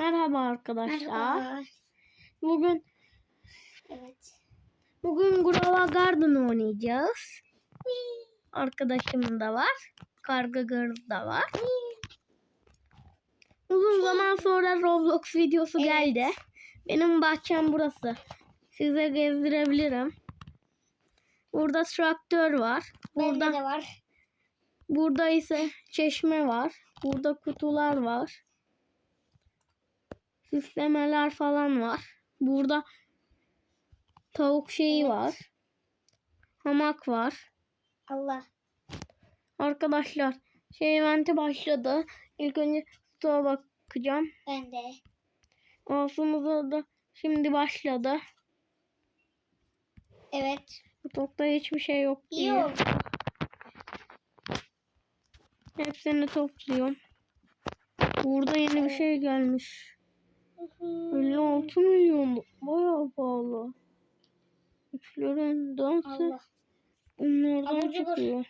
Merhaba arkadaşlar. Merhaba. Bugün Evet. bugün Grava Garden oynayacağız. Arkadaşım da var. Karga Girl da var. Uzun zaman sonra Roblox videosu Evet. geldi. Benim bahçem burası. Size gezdirebilirim. Burada traktör var. Bende Burada de var. burada ise çeşme var. Burada kutular var. Süslemeler falan var. Burada tavuk şeyi Evet. var. Hamak var. Allah. Arkadaşlar şey eventi başladı. İlk önce stoğa bakacağım. Ben de. Olsumuza da şimdi başladı. Evet. Stokta hiçbir şey yok diye. oldu. Hepsini topluyorum. Burada yeni bir şey gelmiş. 56 milyon. Bayağı pahalı. Üçlerin dansı Allah. bunlardan Abur çıkıyor.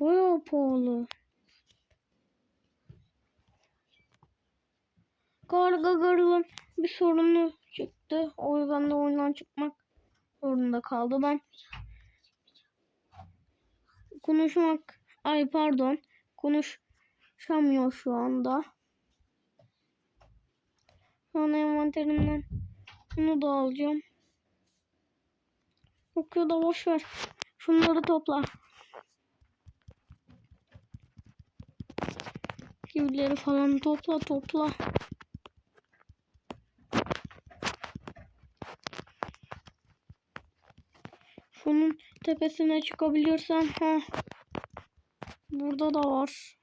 Bayağı pahalı. Karga Girl'ın bir sorunu çıktı. O yüzden de oyundan çıkmak zorunda kaldı. Ben konuşmak ay pardon konuşamıyor şu anda. An envanterimden bunu da alacağım. Yok da boş ver. Şunları topla. Gibileri falan topla topla. Şunun tepesine çıkabilirsem ha. Burada da var.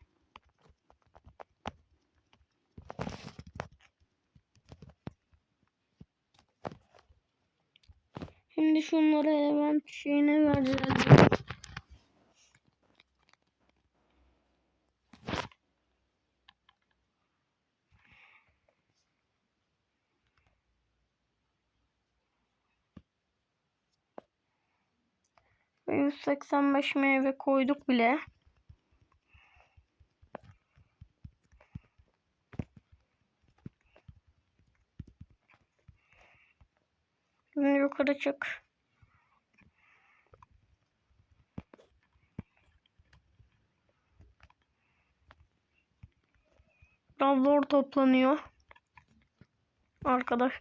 Şimdi şunları event şeyine vereceğiz. Ve 185 meyve koyduk bile. Şimdi Biraz zor toplanıyor. Arkadaş.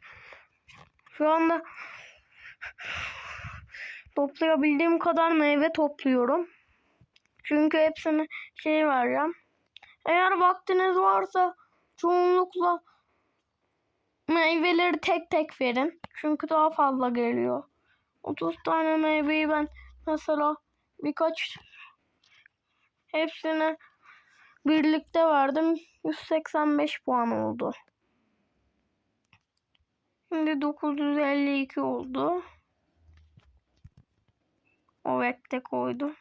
Şu anda toplayabildiğim kadar meyve topluyorum. Çünkü hepsini şey vereceğim. Eğer vaktiniz varsa çoğunlukla meyveleri tek tek verin. Çünkü daha fazla geliyor. 30 tane meyveyi ben mesela birkaç hepsini birlikte verdim. 185 puan oldu. Şimdi 952 oldu. O vekte koydu.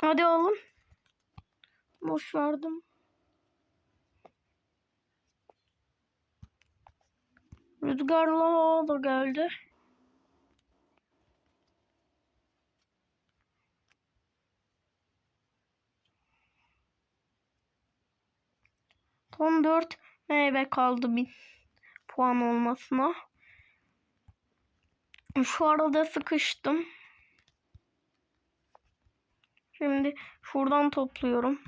Hadi oğlum. Boş verdim. Rüzgarlı hava da geldi. Son 4 meyve kaldı bir puan olmasına. Şu arada sıkıştım. Şimdi şuradan topluyorum.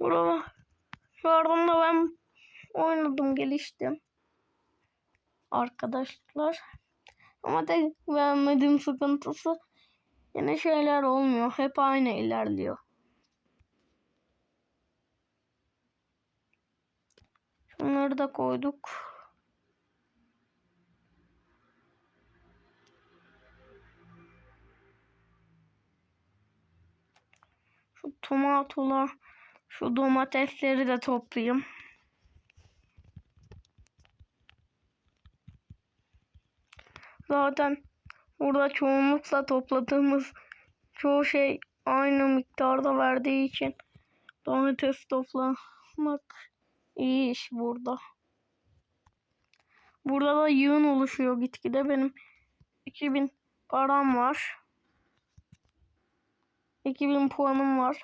Burada şuradan da ben oynadım geliştim. Arkadaşlar. Ama tek beğenmediğim sıkıntısı yine şeyler olmuyor. Hep aynı ilerliyor. Şunları da koyduk. Şu tomatolar, şu domatesleri de toplayayım. Zaten burada çoğunlukla topladığımız çoğu şey aynı miktarda verdiği için domates toplamak iyi iş burada. Burada da yığın oluşuyor gitgide. Benim 2000 param var. 2000 puanım var.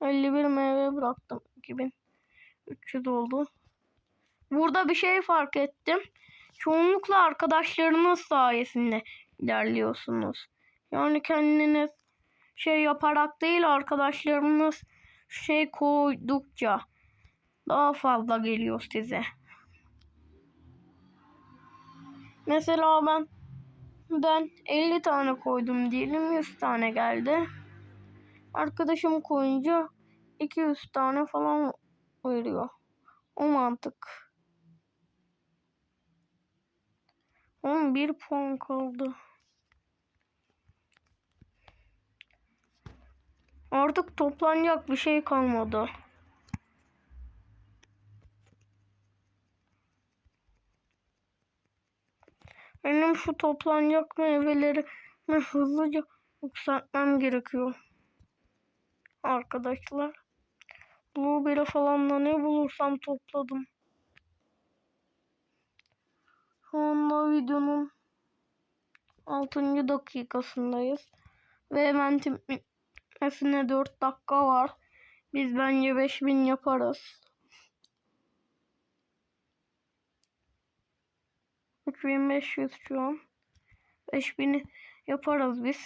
51 meyve bıraktım. 2300 oldu. Burada bir şey fark ettim. Çoğunlukla arkadaşlarınız sayesinde ilerliyorsunuz. Yani kendiniz şey yaparak değil arkadaşlarınız şey koydukça daha fazla geliyor size. Mesela ben ben 50 tane koydum diyelim 100 tane geldi. Arkadaşım koyunca 200 tane falan veriyor. O mantık. 11 puan kaldı. Artık toplanacak bir şey kalmadı. Benim şu toplanacak meyvelerimi hızlıca yükseltmem gerekiyor. Arkadaşlar. Blueberry falan da ne bulursam topladım. Şu anda videonun 6. dakikasındayız. Ve hemen bitmesine 4 dakika var. Biz bence 5000 yaparız. 3500 şu an. 5000'i yaparız biz.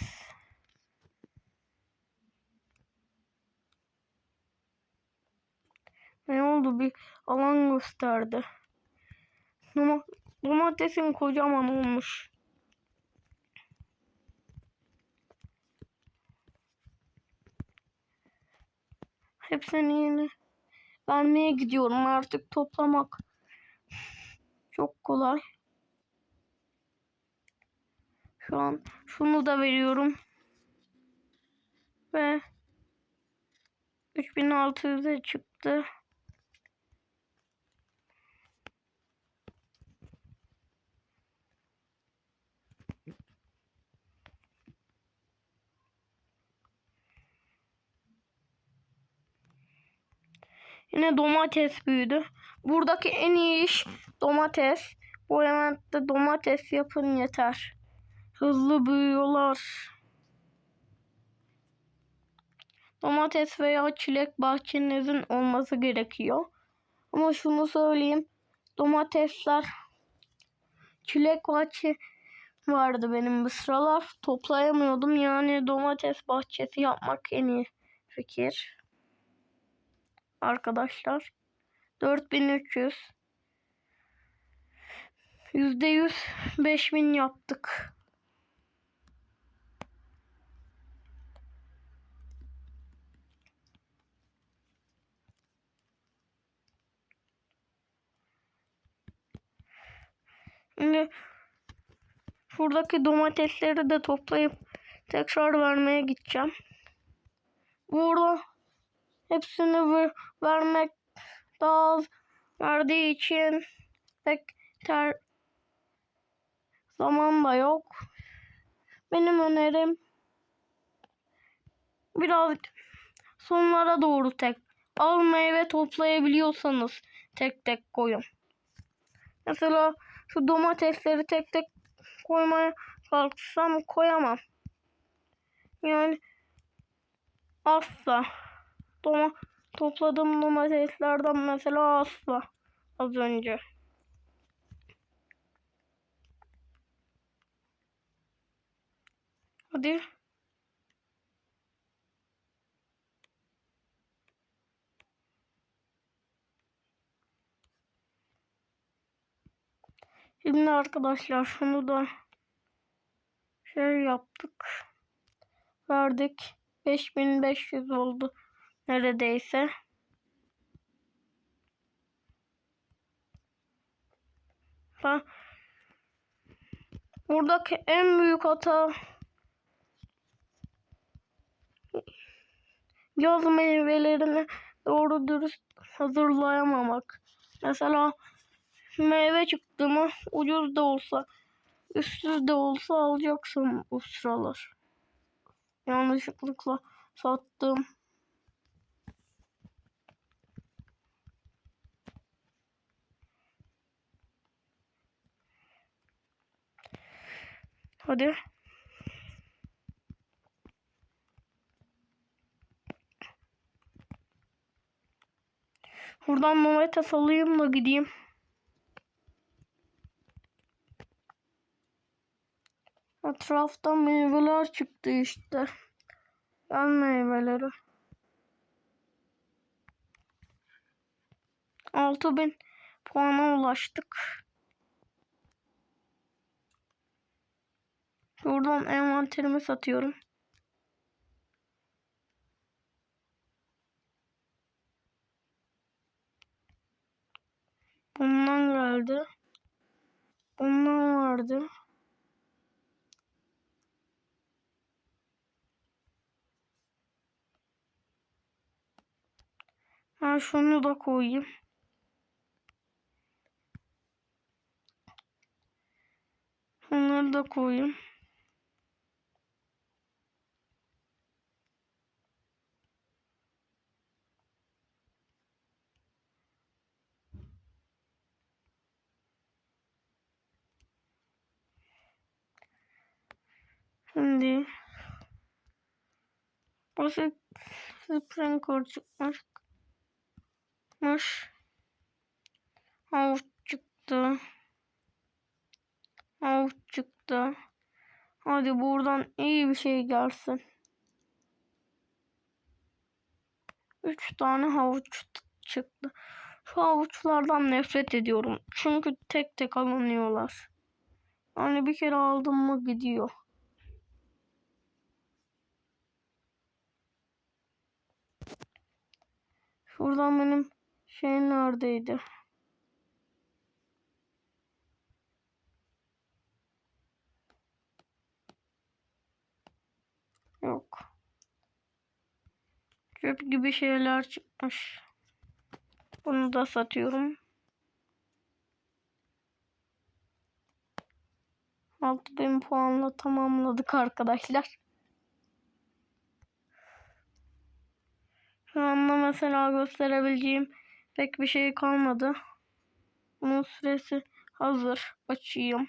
Ne oldu bir alan gösterdi. Domatesin kocaman olmuş. Hepsini yeni vermeye gidiyorum artık toplamak. Çok kolay. Şu an şunu da veriyorum. Ve 3600'e çıktı. Yine domates büyüdü. Buradaki en iyi iş domates. Bu elementte domates yapın yeter. Hızlı büyüyorlar. Domates veya çilek bahçenizin olması gerekiyor. Ama şunu söyleyeyim. Domatesler çilek bahçe vardı benim bu sıralar. Toplayamıyordum. Yani domates bahçesi yapmak en iyi fikir. Arkadaşlar. 4300 %100 5000 yaptık. Şimdi şuradaki domatesleri de toplayıp tekrar vermeye gideceğim. Burada hepsini ver, vermek daha az verdiği için pek ter zaman da yok. Benim önerim biraz sonlara doğru tek al meyve toplayabiliyorsanız tek tek koyun. Mesela şu domatesleri tek tek koymaya kalksam koyamam. Yani asla. Doma topladığım domateslerden mesela asla az önce. Hadi. Şimdi arkadaşlar şunu da şey yaptık. Verdik. 5500 oldu neredeyse. Ha. Buradaki en büyük hata yaz meyvelerini doğru dürüst hazırlayamamak. Mesela meyve çıktı mı ucuz da olsa üstsüz de olsa alacaksın bu sıralar. Yanlışlıkla sattım. Hadi. Buradan Mehmet'e salayım da gideyim. Etraftan meyveler çıktı işte. Ben meyveleri. 6000 puana ulaştık. Buradan envanterimi satıyorum. Bundan geldi. Bundan vardı. Ha şunu da koyayım. Bunları da koyayım. Şimdi basit sprinkler çıkmış. Mış. Havuç çıktı. Havuç çıktı. Hadi buradan iyi bir şey gelsin. Üç tane havuç çıktı. Şu havuçlardan nefret ediyorum. Çünkü tek tek alınıyorlar. Yani bir kere aldım mı gidiyor. Şuradan benim şey neredeydi? Yok. Çöp gibi şeyler çıkmış. Bunu da satıyorum. Altı bin puanla tamamladık arkadaşlar. Şu anda mesela gösterebileceğim pek bir şey kalmadı. Bunun süresi hazır. Açayım.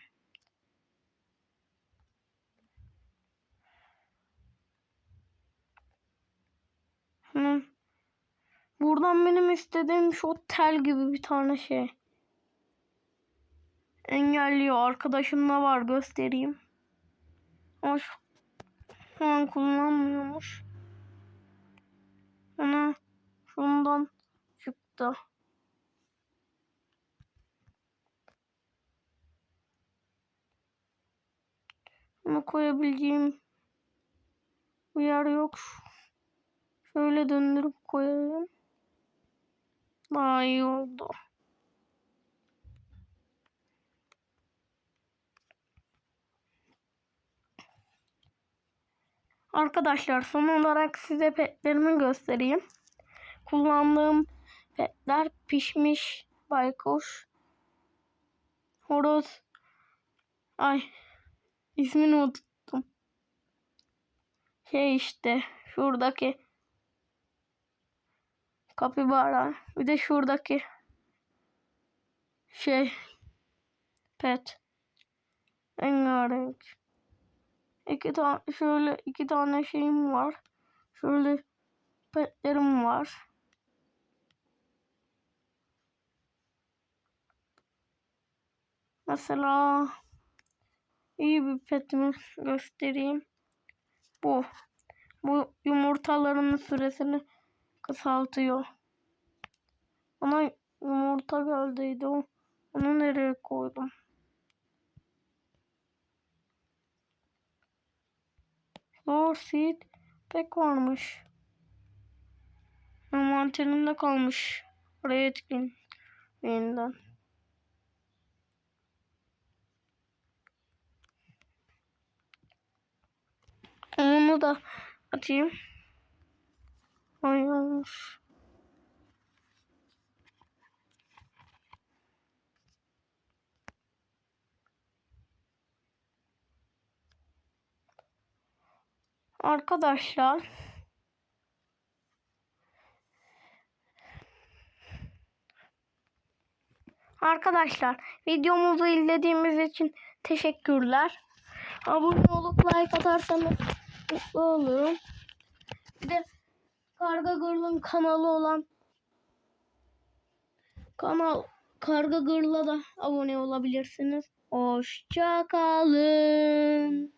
Hı. Buradan benim istediğim şu tel gibi bir tane şey. Engelliyor. Arkadaşımda var göstereyim. Ama şu, an kullanmıyormuş. Ona çıktı. Ama koyabileceğim bir yer yok. Şöyle döndürüp koyayım. Daha iyi oldu. Arkadaşlar son olarak size petlerimi göstereyim. Kullandığım petler pişmiş baykuş, horoz, ay ismini unuttum. Şey işte şuradaki kapibara bir de şuradaki şey pet rengarenk. İki tane şöyle iki tane şeyim var. Şöyle petlerim var. Mesela iyi bir petimi göstereyim. Bu. Bu yumurtaların süresini kısaltıyor. Ona yumurta geldiydi. Onu nereye koydum? Flower seed pek varmış. Envanterimde kalmış. Oraya etkin. Onu da atayım. Ay olmuş. Arkadaşlar Arkadaşlar videomuzu izlediğimiz için teşekkürler. abone olup like atarsanız mutlu olurum. Bir de Karga Girl'ın kanalı olan kanal Karga Girl'a da abone olabilirsiniz. Hoşça kalın.